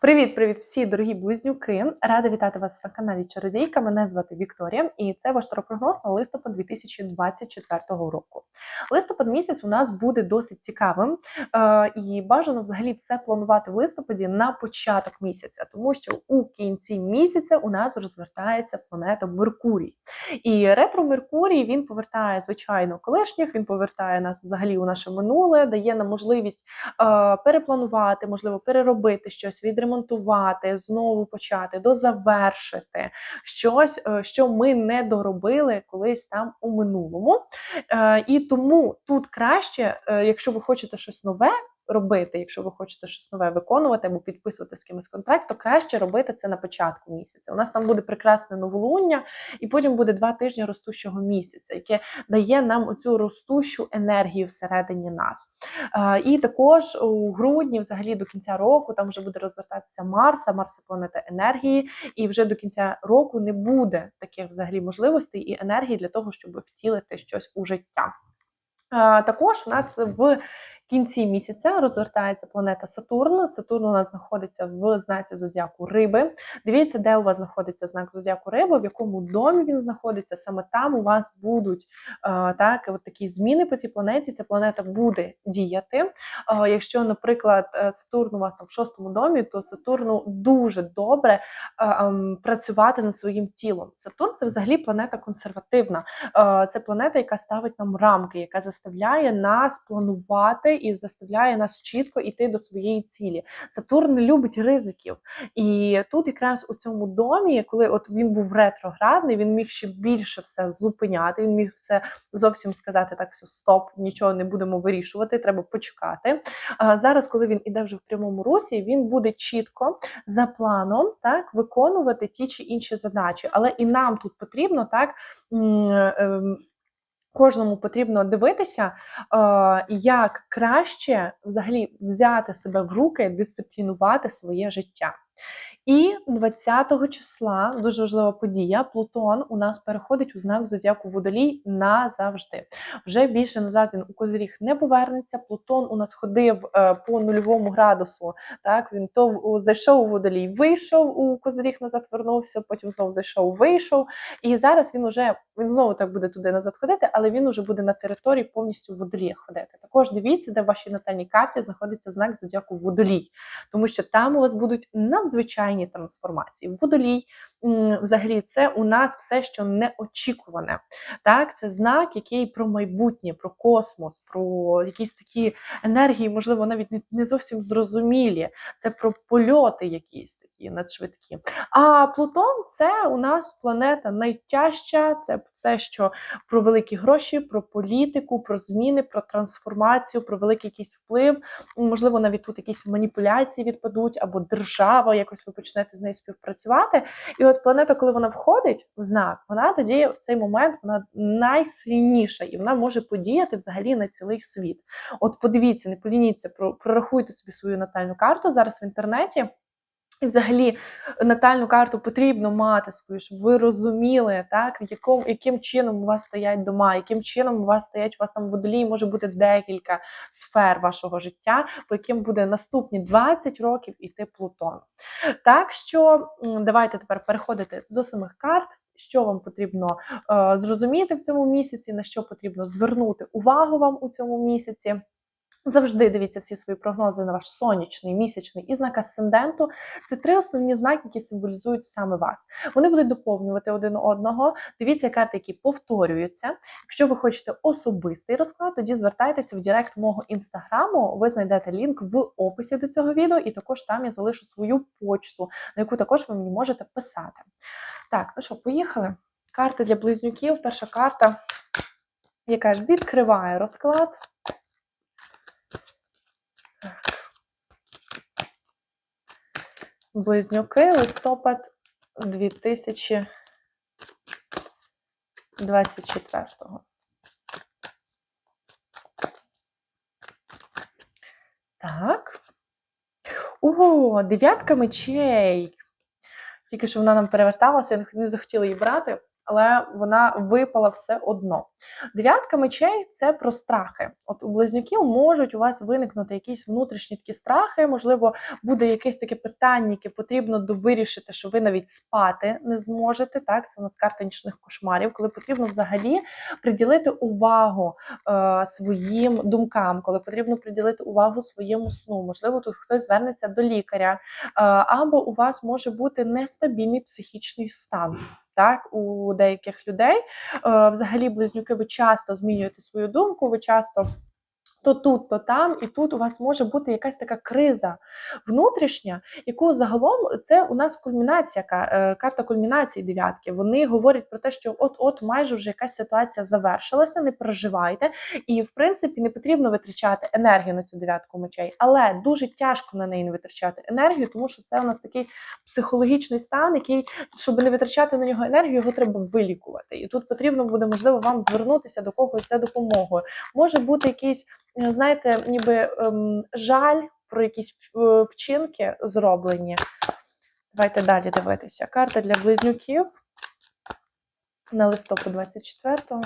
Привіт-привіт всі дорогі близнюки! Рада вітати вас на каналі Чародійка. Мене звати Вікторія, і це ваш таропрогноз на листопад 2024 року. Листопад місяць у нас буде досить цікавим, е, і бажано взагалі все планувати в листопаді на початок місяця, тому що у кінці місяця у нас розвертається планета Меркурій. І ретро Меркурій він повертає звичайно колишніх, він повертає нас взагалі у наше минуле, дає нам можливість е, перепланувати, можливо, переробити щось відремонтувати, знову почати, дозавершити щось, е, що ми не доробили колись там у минулому. Е, І тому тут краще, е, якщо ви хочете щось нове робити, якщо ви хочете щось нове виконувати або підписувати з кимось контракт, то краще робити це на початку місяця. У нас там буде прекрасне новолуння, і потім буде два тижні ростущого місяця, яке дає нам оцю ростущу енергію всередині нас. І також у грудні, взагалі до кінця року, там вже буде розвертатися Марс, а Марс це планета енергії, і вже до кінця року не буде таких взагалі можливостей і енергії для того, щоб втілити щось у життя. Також у нас в кінці місяця розвертається планета Сатурн. Сатурн у нас знаходиться в знаці зодіаку Риби. Дивіться, де у вас знаходиться знак зодіаку Риби, в якому домі він знаходиться. Саме там у вас будуть е, так, от такі зміни по цій планеті. Ця планета буде діяти. Е, Якщо, наприклад, е, Сатурн у вас там в шостому домі, то Сатурну дуже добре ем, працювати над своїм тілом. Сатурн це взагалі планета консервативна. Це планета, яка ставить нам рамки, яка заставляє нас планувати і заставляє нас чітко йти до своєї цілі. Сатурн любить ризиків. І тут якраз у цьому домі, коли от він був ретроградний, він міг ще більше все зупиняти. Він міг все зовсім сказати так: все, стоп, нічого не будемо вирішувати, треба почекати. А зараз, коли він іде вже в прямому русі, він буде чітко за планом так виконувати ті чи інші задачі. Але і нам тут потрібно так. Кожному потрібно дивитися, е, як краще взагалі взяти себе в руки, дисциплінувати своє життя. І 20 числа дуже важлива подія. Плутон у нас переходить у знак зодіаку Водолій назавжди. Вже більше назад він у Козиріг не повернеться. Плутон у нас ходив е, по нульовому градусу. Так він то зайшов у Водолій, вийшов у Козиріг, назад вернувся, потім знову зайшов, вийшов. І зараз він уже він знову так буде туди назад ходити, але він уже буде на території повністю Водолія ходити. Також дивіться, де в вашій натальній карті знаходиться знак зодіаку Водолій, тому що там у вас будуть надзвичайні трансформації. Водолій взагалі це у нас все, що неочікуване. Так, це знак, який про майбутнє, про космос, про якісь такі енергії, можливо, навіть не, зовсім зрозумілі. Це про польоти якісь такі надшвидкі. А Плутон це у нас планета найтяжча, це все, що про великі гроші, про політику, про зміни, про трансформацію, про великий якийсь вплив. Можливо, навіть тут якісь маніпуляції відпадуть, або держава, якось ви почнете з нею співпрацювати. І от планета, коли вона входить в знак, вона тоді в цей момент вона найсильніша і вона може подіяти взагалі на цілий світ. От подивіться, не полініться, про- прорахуйте собі свою натальну карту зараз в інтернеті. І взагалі натальну карту потрібно мати свою, щоб ви розуміли, так, в якому, яким чином у вас стоять дома, яким чином у вас стоять, у вас там водолії може бути декілька сфер вашого життя, по яким буде наступні 20 років іти Плутон. Так що давайте тепер переходити до самих карт. Що вам потрібно е, зрозуміти в цьому місяці, на що потрібно звернути увагу вам у цьому місяці. Завжди дивіться всі свої прогнози на ваш сонячний, місячний і знак асценденту. Це три основні знаки, які символізують саме вас. Вони будуть доповнювати один одного. Дивіться карти, які повторюються. Якщо ви хочете особистий розклад, тоді звертайтеся в Директ мого інстаграму. Ви знайдете лінк в описі до цього відео, і також там я залишу свою почту, на яку також ви мені можете писати. Так, ну що, поїхали. Карти для близнюків. Перша карта, яка відкриває розклад. Близнюки, листопад 2024. Так. О, дев'ятка мечей. Тільки що вона нам переверталася, я не захотіла її брати, але вона випала все одно. Дев'ятка мечей це про страхи. От у близнюків можуть у вас виникнути якісь внутрішні такі страхи, можливо, буде якесь таке питання, яке потрібно довирішити, що ви навіть спати не зможете. Так, це у нас карта нічних кошмарів, коли потрібно взагалі приділити увагу е, своїм думкам, коли потрібно приділити увагу своєму сну. Можливо, тут хтось звернеться до лікаря, е, або у вас може бути нестабільний психічний стан. Так, у деяких людей. Е, взагалі близнюки ви часто змінюєте свою думку, ви часто то тут, то там, і тут у вас може бути якась така криза внутрішня, яку загалом це у нас кульмінація, е, карта кульмінації дев'ятки. Вони говорять про те, що от-от майже вже якась ситуація завершилася, не переживайте, і в принципі не потрібно витрачати енергію на цю дев'ятку мечей, але дуже тяжко на неї не витрачати енергію, тому що це у нас такий психологічний стан, який, щоб не витрачати на нього енергію, його треба вилікувати. І тут потрібно буде можливо вам звернутися до когось за допомогою. Може бути якийсь знаєте, ніби ем, жаль про якісь е, вчинки зроблені. Давайте далі дивитися. Карта для близнюків на листопад 24-го.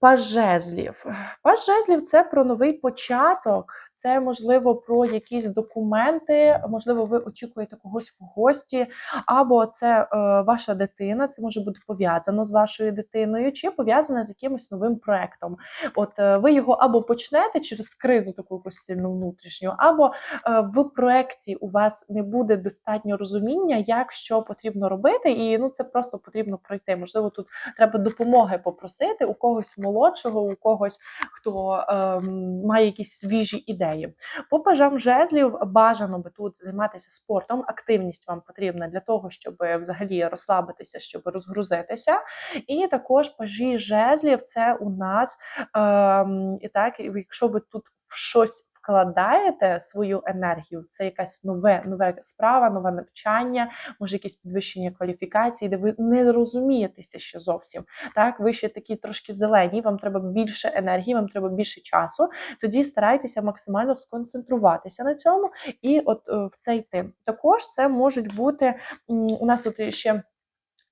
Паж жезлів. Паж жезлів це про новий початок, це можливо про якісь документи, можливо, ви очікуєте когось в гості, або це е, ваша дитина, це може бути пов'язано з вашою дитиною, чи пов'язане з якимось новим проектом. От е, ви його або почнете через кризу, таку якусь сильну внутрішню, або е, в проекті у вас не буде достатньо розуміння, як що потрібно робити, і ну це просто потрібно пройти. Можливо, тут треба допомоги попросити у когось молодшого, у когось хто е, має якісь свіжі ідеї ідеї. По пажам жезлів бажано би тут займатися спортом. Активність вам потрібна для того, щоб взагалі розслабитися, щоб розгрузитися. І також пажі жезлів це у нас е, і так, якщо ви тут в щось вкладаєте свою енергію, це якась нове, нове справа, нове навчання, може якесь підвищення кваліфікації, де ви не розумієтеся ще зовсім. Так, ви ще такі трошки зелені, вам треба більше енергії, вам треба більше часу. Тоді старайтеся максимально сконцентруватися на цьому і от е, в цей йти. Також це можуть бути у нас тут ще.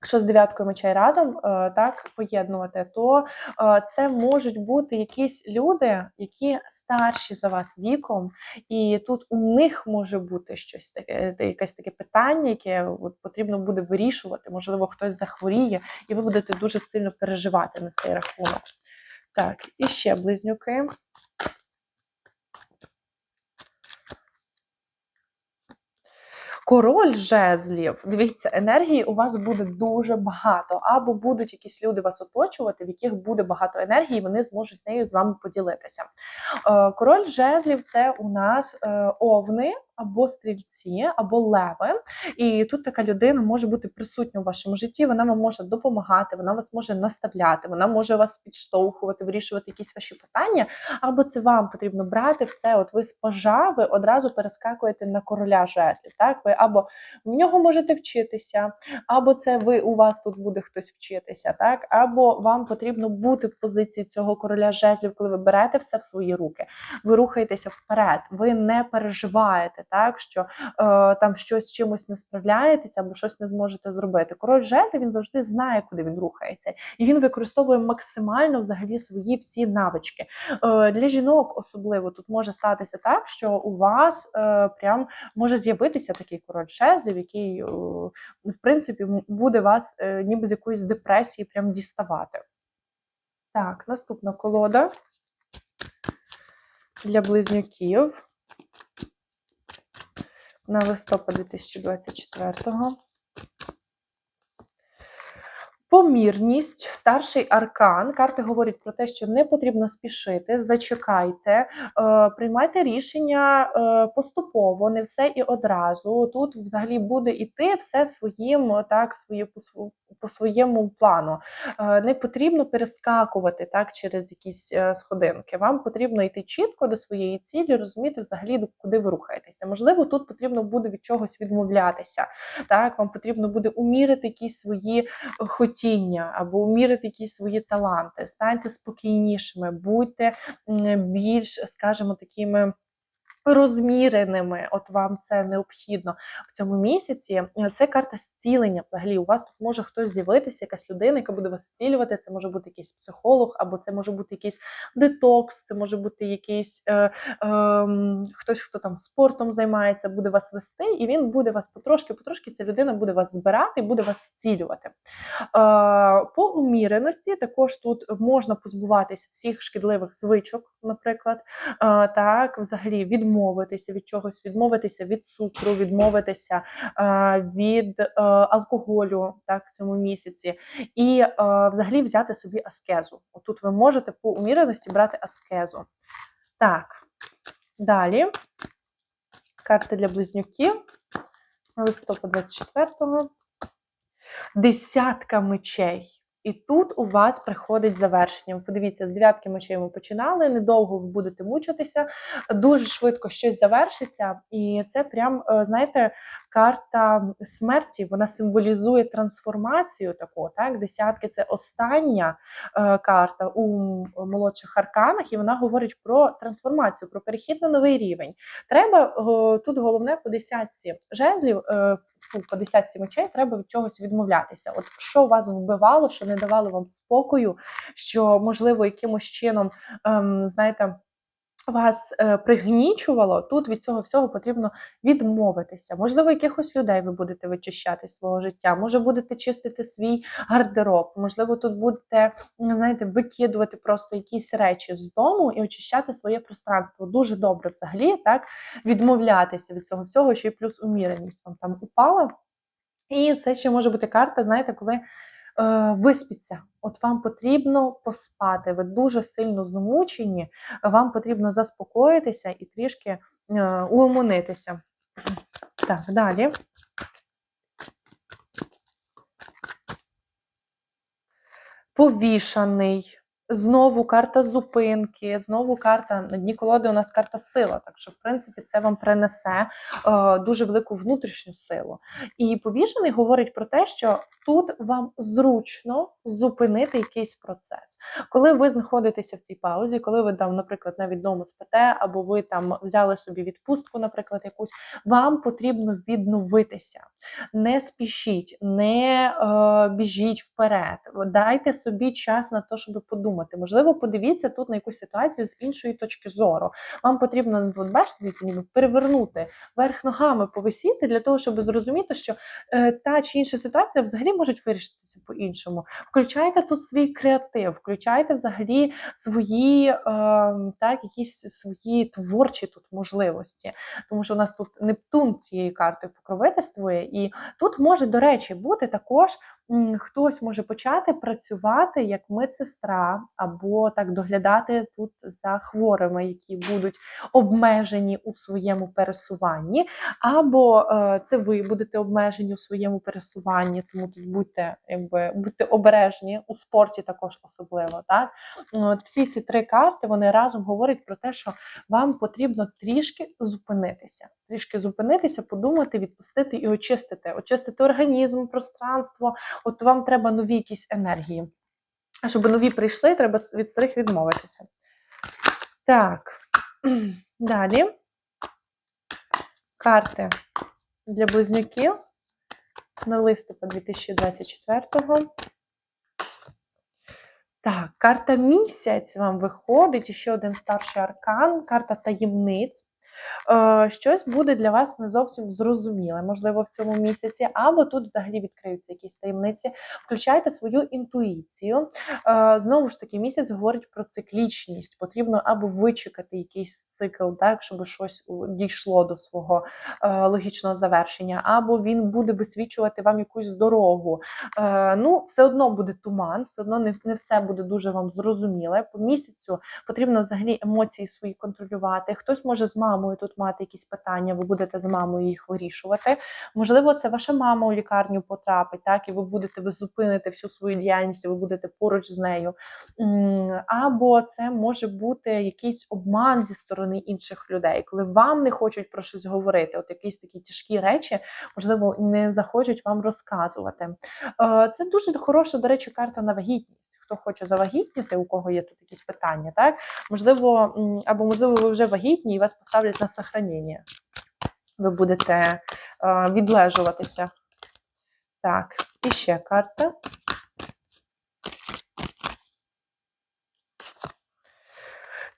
Якщо з дев'яткою мечей разом е, так поєднувати, то е, це можуть бути якісь люди, які старші за вас віком, і тут у них може бути щось таке, якесь таке питання, яке от потрібно буде вирішувати. Можливо, хтось захворіє, і ви будете дуже сильно переживати на цей рахунок. Так, і ще близнюки. Король жезлів, дивіться, енергії у вас буде дуже багато, або будуть якісь люди вас оточувати, в яких буде багато енергії, вони зможуть нею з вами поділитися. Е, король жезлів це у нас е, овни або стрільці, або леви. І тут така людина може бути присутня у вашому житті, вона вам може допомагати, вона вас може наставляти, вона може вас підштовхувати, вирішувати якісь ваші питання, або це вам потрібно брати все. От ви з пожави одразу перескакуєте на короля жезлів. Так, ви або в нього можете вчитися, або це ви у вас тут буде хтось вчитися, так, або вам потрібно бути в позиції цього короля жезлів, коли ви берете все в свої руки, ви рухаєтеся вперед, ви не переживаєте так що е, там щось з чимось не справляєтеся або щось не зможете зробити. Король жезлів він завжди знає, куди він рухається, і він використовує максимально взагалі свої всі навички. Е, Для жінок особливо тут може статися так, що у вас е, прям може з'явитися такий король жезлів, який, е, в принципі, буде вас е, ніби з якоїсь депресії прям діставати. Так, наступна колода для близнюків на листопад 2024-го. Помірність, старший аркан. Карти говорять про те, що не потрібно спішити, зачекайте, е, приймайте рішення е, поступово, не все і одразу. Тут взагалі буде іти все своїм, так, свої, по своєму плану. Е, не потрібно перескакувати так, через якісь сходинки. Вам потрібно йти чітко до своєї цілі, розуміти взагалі, куди ви рухаєтеся. Можливо, тут потрібно буде від чогось відмовлятися. Так, Вам потрібно буде умірити якісь свої хотіння хотіння або умірити якісь свої таланти, станьте спокійнішими, будьте більш, скажімо, такими розміреними. От вам це необхідно в цьому місяці. Це карта зцілення. Взагалі, у вас тут може хтось з'явитися, якась людина, яка буде вас зцілювати. Це може бути якийсь психолог, або це може бути якийсь детокс, це може бути якийсь е, е, хтось, хто там спортом займається, буде вас вести, і він буде вас потрошки-потрошки. Ця людина буде вас збирати і буде вас зцілювати. Е, по уміреності також тут можна позбуватися всіх шкідливих звичок, наприклад, е, так, взагалі відмовитися від чогось, відмовитися від цукру, відмовитися від е, алкоголю так, в цьому місяці, і е, взагалі взяти собі аскезу. Отут ви можете по уміреності брати аскезу. Так, далі карти для близнюків. Листопад 24-го. Десятка мечей. І тут у вас приходить завершення. Подивіться, з дев'ятки мечей ми починали. Недовго ви будете мучитися, дуже швидко щось завершиться. І це прям, е, знаєте, карта смерті. Вона символізує трансформацію таку. Так, десятки це остання е, карта у молодших арканах, і вона говорить про трансформацію, про перехід на новий рівень. Треба е, тут головне по десятці жезлів. Е, по десятці мечей треба від чогось відмовлятися. От що вас вбивало, що не давало вам спокою, що можливо якимось чином, ем, знаєте. Вас е, пригнічувало, тут від цього всього потрібно відмовитися. Можливо, якихось людей ви будете вичищати з свого життя, може будете чистити свій гардероб, можливо, тут будете ну, знаєте, викидувати просто якісь речі з дому і очищати своє пространство. Дуже добре взагалі так відмовлятися від цього всього, що й плюс уміреність вам там упала. І це ще може бути карта, знаєте, коли виспіться. От вам потрібно поспати, ви дуже сильно змучені, вам потрібно заспокоїтися і трішки е, угомонитися. Так, далі. Повішаний. Знову карта зупинки, знову карта на дні колоди у нас карта сила. Так що, в принципі, це вам принесе е, дуже велику внутрішню силу. І повішений говорить про те, що тут вам зручно зупинити якийсь процес. Коли ви знаходитеся в цій паузі, коли ви там, наприклад, навіть вдома спите, або ви там взяли собі відпустку, наприклад, якусь, вам потрібно відновитися. Не спішіть, не е, біжіть вперед. Дайте собі час на те, щоб подумати. Можливо, подивіться тут на якусь ситуацію з іншої точки зору. Вам потрібно, от бачите, ніби перевернути верх ногами повисіти для того, щоб зрозуміти, що е, та чи інша ситуація взагалі можуть вирішитися по-іншому. Включайте тут свій креатив, включайте взагалі свої е, так, якісь свої творчі тут можливості. Тому що у нас тут Нептун цією картою покровительствує, і тут може, до речі, бути також хтось може почати працювати як медсестра, або так доглядати тут за хворими, які будуть обмежені у своєму пересуванні, або е, це ви будете обмежені у своєму пересуванні, тому тут будьте якби будьте обережні у спорті, також особливо. Так От всі ці три карти вони разом говорять про те, що вам потрібно трішки зупинитися, трішки зупинитися, подумати, відпустити і очистити, очистити організм, пространство. От вам треба нові якісь енергії. А щоб нові прийшли, треба від старих відмовитися. Так, далі карти для близнюків на листопад 2024-го. Так, карта місяць вам виходить, і ще один старший аркан, карта таємниць. Е, щось буде для вас не зовсім зрозуміле, можливо, в цьому місяці, або тут взагалі відкриються якісь таємниці. Включайте свою інтуїцію. Е, знову ж таки, місяць говорить про циклічність. Потрібно або вичекати якийсь цикл, так, щоб щось дійшло до свого е, логічного завершення, або він буде висвічувати вам якусь дорогу. Ну, все одно буде туман, все одно не, не все буде дуже вам зрозуміле. По місяцю потрібно взагалі емоції свої контролювати. Хтось може з мамою мамою тут мати якісь питання, ви будете з мамою їх вирішувати. Можливо, це ваша мама у лікарню потрапить, так, і ви будете ви зупините всю свою діяльність, ви будете поруч з нею. Або це може бути якийсь обман зі сторони інших людей, коли вам не хочуть про щось говорити. От якісь такі тяжкі речі, можливо, не захочуть вам розказувати. Е, це дуже хороша, до речі, карта на вагітність хто хоче завагітніти, у кого є тут якісь питання, так? Можливо, або можливо, ви вже вагітні і вас поставлять на сохранення. Ви будете е, відлежуватися. Так, і ще карта.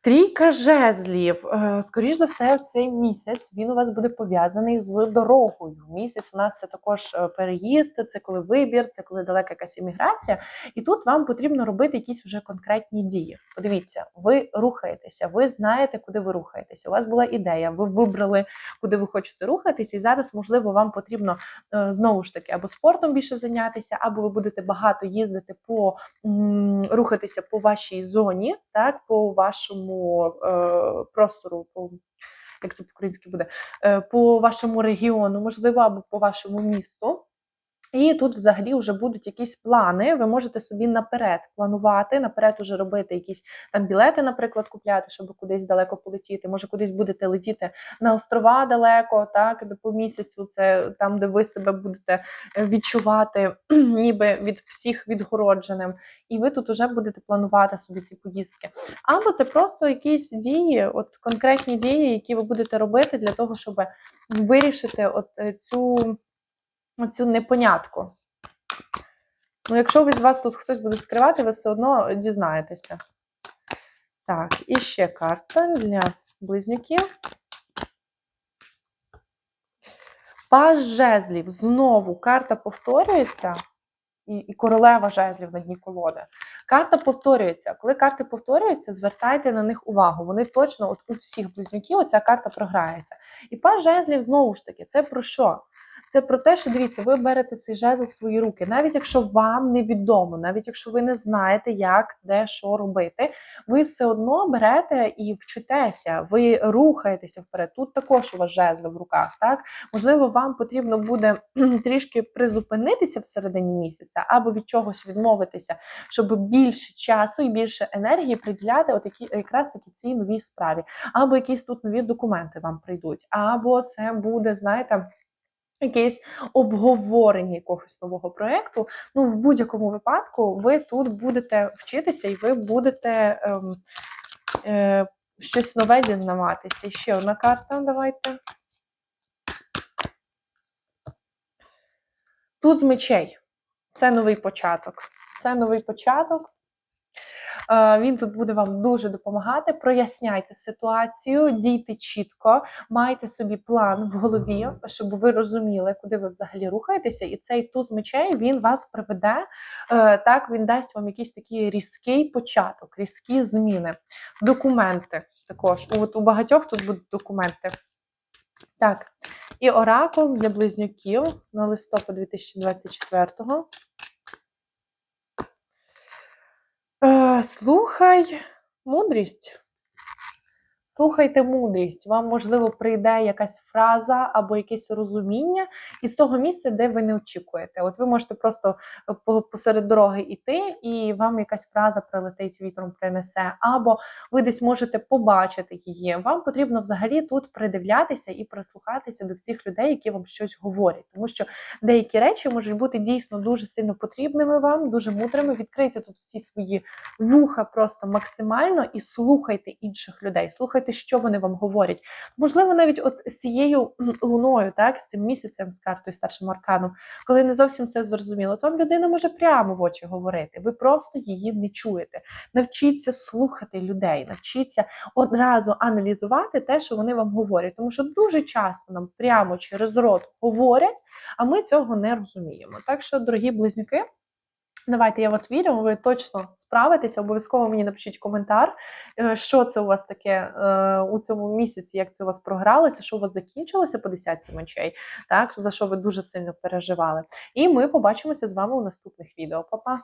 Трійка жезлів. Е, Скоріш за все, цей місяць він у вас буде пов'язаний з дорогою. Місяць у нас це також е, переїзд, це коли вибір, це коли далека якась імміграція. І тут вам потрібно робити якісь вже конкретні дії. Подивіться, ви рухаєтеся, ви знаєте, куди ви рухаєтеся. У вас була ідея, ви вибрали, куди ви хочете рухатися, і зараз, можливо, вам потрібно е, знову ж таки або спортом більше зайнятися, або ви будете багато їздити по рухатися по вашій зоні, так, по вашому е, простору, по як це по-українськи буде, е, по вашому регіону, можливо, або по вашому місту. І тут взагалі вже будуть якісь плани. Ви можете собі наперед планувати, наперед уже робити якісь там білети, наприклад, купляти, щоб кудись далеко полетіти. Може, кудись будете летіти на острова далеко, так де по місяцю. Це там, де ви себе будете е, відчувати, ніби від всіх відгородженим. І ви тут вже будете планувати собі ці поїздки. Або це просто якісь дії, от конкретні дії, які ви будете робити для того, щоб вирішити от е, цю оцю непонятку. Ну, якщо від вас тут хтось буде скривати, ви все одно дізнаєтеся. Так, і ще карта для близнюків. Паж жезлів. Знову карта повторюється. І, і королева жезлів на дні колоди. Карта повторюється. Коли карти повторюються, звертайте на них увагу. Вони точно, от у всіх близнюків, оця карта програється. І паж жезлів, знову ж таки, це про що? Це про те, що дивіться, ви берете цей жезл в свої руки, навіть якщо вам невідомо, навіть якщо ви не знаєте, як, де, що робити, ви все одно берете і вчитеся, ви рухаєтеся вперед. Тут також у вас жезли в руках. Так можливо, вам потрібно буде трішки призупинитися всередині місяця, або від чогось відмовитися, щоб більше часу і більше енергії приділяти от які, якраз таки цій новій справі, або якісь тут нові документи вам прийдуть, або це буде, знаєте якесь обговорення якогось нового проєкту. Ну, в будь-якому випадку, ви тут будете вчитися і ви будете ем, е, щось нове дізнаватися. Ще одна карта, давайте. Тут з мечей. Це новий початок. Це новий початок. Е, Він тут буде вам дуже допомагати. Проясняйте ситуацію, дійте чітко, майте собі план в голові, щоб ви розуміли, куди ви взагалі рухаєтеся, і цей туз мечей він вас приведе. е, Так, він дасть вам якийсь такий різкий початок, різкі зміни. Документи також. От у багатьох тут будуть документи. Так, і оракул для близнюків на листопад 2024-го. Е, Слухай мудрість. Слухайте мудрість. Вам, можливо, прийде якась фраза або якесь розуміння із того місця, де ви не очікуєте. От ви можете просто посеред дороги йти, і вам якась фраза прилетить, вітром принесе, або ви десь можете побачити її. Вам потрібно взагалі тут придивлятися і прислухатися до всіх людей, які вам щось говорять, тому що деякі речі можуть бути дійсно дуже сильно потрібними вам, дуже мудрими. Відкрийте тут всі свої вуха просто максимально і слухайте інших людей. Слухайте, що вони вам говорять. Можливо, навіть от з цією луною, так, з цим місяцем, з картою старшим арканом, коли не зовсім це зрозуміло, то вам людина може прямо в очі говорити. Ви просто її не чуєте. Навчіться слухати людей, навчіться одразу аналізувати те, що вони вам говорять, тому що дуже часто нам прямо через рот говорять, а ми цього не розуміємо. Так що, дорогі близнюки. Давайте я вас вірю, ви точно справитеся. Обов'язково мені напишіть коментар, е, що це у вас таке е, у цьому місяці, як це у вас програлося, що у вас закінчилося по десятці мечей, так за що ви дуже сильно переживали. І ми побачимося з вами у наступних відео. Па-па!